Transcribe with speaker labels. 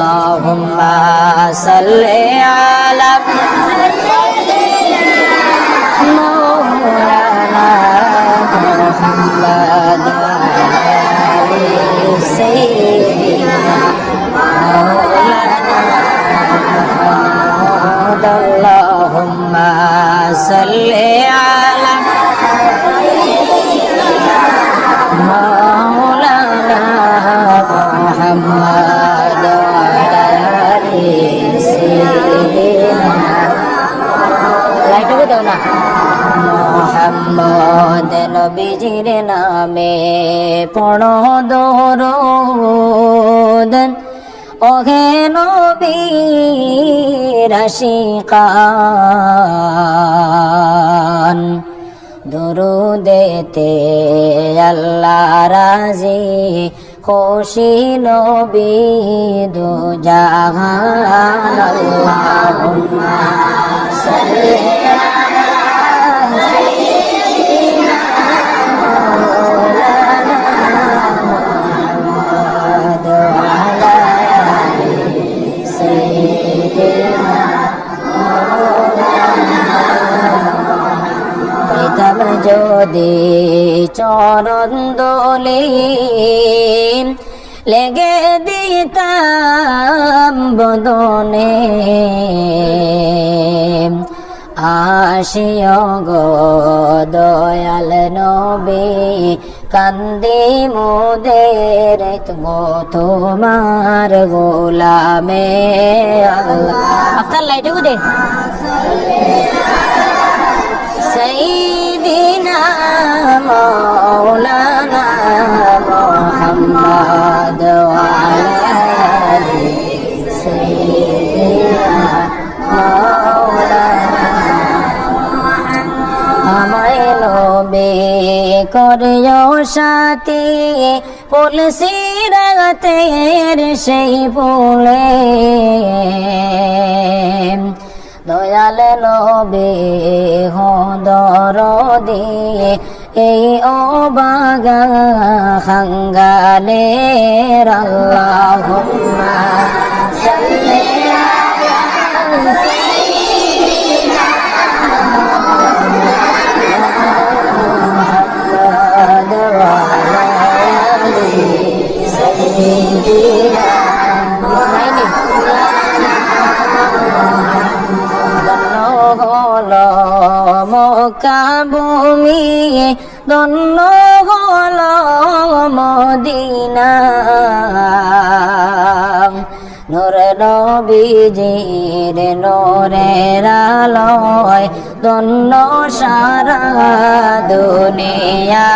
Speaker 1: اللهم صل على مولانا محمد وعلى سيدنا مولانا محمد اللهم صل লাইটটাকে দাও না। মোহাম্মদ নবীজির নামে পড়ো দরুদ। ওহে নবী রাশিকান। দরুদেতে আল্লাহ রাজি। খুশি নবী দু জাহান আল্লাহুম্মা সাল্লি যদি চরণ দোলে লেগে দিতাম বদনে, আসিও গো দয়াল নবে, কান্দি মোদের গো তোমার গোলামে আল্লাহ। আপনার লাইটে দে সেই না মৌলানা মোহাম্মদ আমায় নবে করিও সাথী পুলসি রাতের সেই পুলে। দয়াল নবে হদর দিয়ে এই ও বাগা খাঙ্গালে আল্লাহুম্মা সাল্লি মকাভূমি দন্ন হল মদিনা। নূর নবীজির নূরের আলোয় দন্ন সারা দুনিয়া